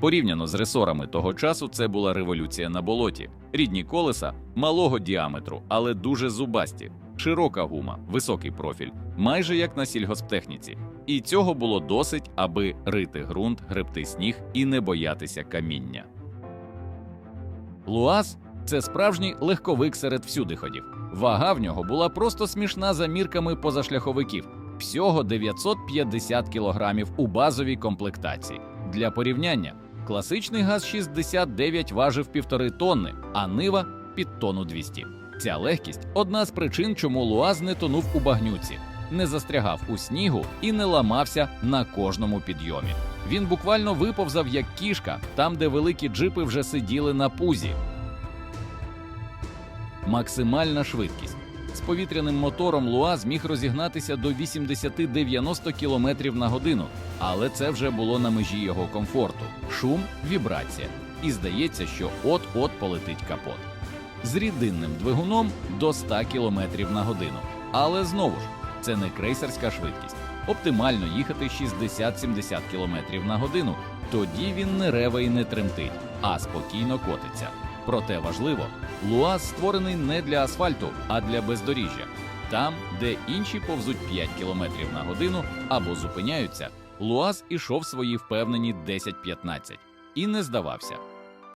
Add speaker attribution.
Speaker 1: Порівняно з ресорами того часу, це була революція на болоті. Рідні колеса малого діаметру, але дуже зубасті, широка гума, високий профіль, майже як на сільгосптехніці. І цього було досить, аби рити ґрунт, гребти сніг і не боятися каміння. Луаз це справжній легковик серед всюдиходів. Вага в нього була просто смішна за мірками позашляховиків всього 950 кілограмів у базовій комплектації. Для порівняння, класичний ГАЗ-69 важив півтори тонни, а Нива під тонну 200. Ця легкість одна з причин, чому Луаз не тонув у багнюці, не застрягав у снігу і не ламався на кожному підйомі. Він буквально виповзав як кішка, там, де великі джипи вже сиділи на пузі. Максимальна швидкість. З повітряним мотором Луа зміг розігнатися до 80-90 км на годину, але це вже було на межі його комфорту. Шум, вібрація. І здається, що от-от полетить капот. З рідинним двигуном до 100 км на годину. Але знову ж, це не крейсерська швидкість. Оптимально їхати 60-70 км на годину. Тоді він не реве і не тремтить, а спокійно котиться. Проте важливо, Луаз створений не для асфальту, а для бездоріжжя. Там, де інші повзуть 5 км на годину або зупиняються, Луаз ішов свої впевнені 10-15 і не здавався.